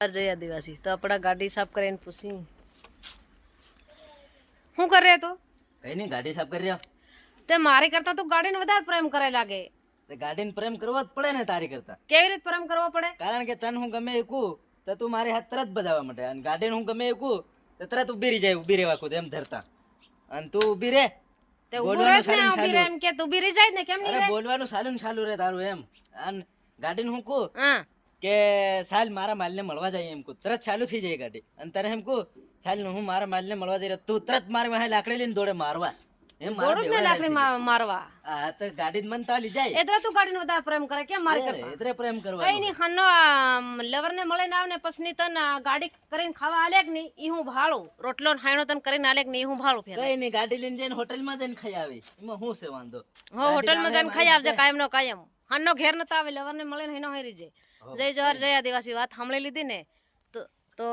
જય આદિવાસી તો આપણા ગાડી સાફ કરીને પૂછી શું કરે રહ્યા તું? કઈ નહીં ગાડી સાફ કરી રહ્યા. તે મારી કરતા તું ગાડીને વધારે પ્રેમ કરે લાગે. તે ગાડીને પ્રેમ કરવો જ પડે ને તારી કરતા. કેવી રીતે પ્રેમ કરવો પડે? કારણ કે તને હું ગમે એકું તો તું મારી હાથ તરત બજાવવા માટે. અને ગાડીને હું ગમે એકું તો તરત ઊભી રહી જાય ઊભી રહેવા કુદ એમ ધરતા. અને તું ઊભી રે તે રહે ને ઊભી રહે એમ કે તું ઊભી રહી જાય ને કેમ નહીં બોલવાનું સાલું ને સાલું રે તારું એમ. અને ગાડીને હું કહું હા. કે સાલ મારા માલને મળવા જાય એમ કહું. તરત ચાલુ થઈ જાય ગાડી. અને તારે એમ કહું સાલ ને હું મારા માલને મળવા જઈ રહ્યો. તું તરત મારી વાહે લાકડી લઈને દોડે મારવા. એમ ને લાકડી મા- મારવા. આ તો ગાડી મન તાલી જાય. એટલે તું ગાડીને વધારે પ્રેમ કરે કેમ મારી અરે, કરતા? પ્રેમ કરવા કઈ નહીં ખાનો લવર મળે ને આવે ને પછી ગાડી કરીને ખાવા આલે કે નહીં ઈ હું ભાળું. રોટલો ને હાયણો તને કરીને આલે કે નહીં હું ભાળું ફેર. કઈ નહીં ગાડી લઈને જઈને હોટલમાં જઈને ખાઈ આવી. એમાં હું છે વાંધો? હો હોટલમાં જઈને ખાઈ આવજે કાયમ નો કાયમ. હાનો ઘેર નતા આવે અવરને મળે ને હેનો હેરી જાય જય જોહર જય આદિવાસી વાત સાંભળી લીધી ને તો તો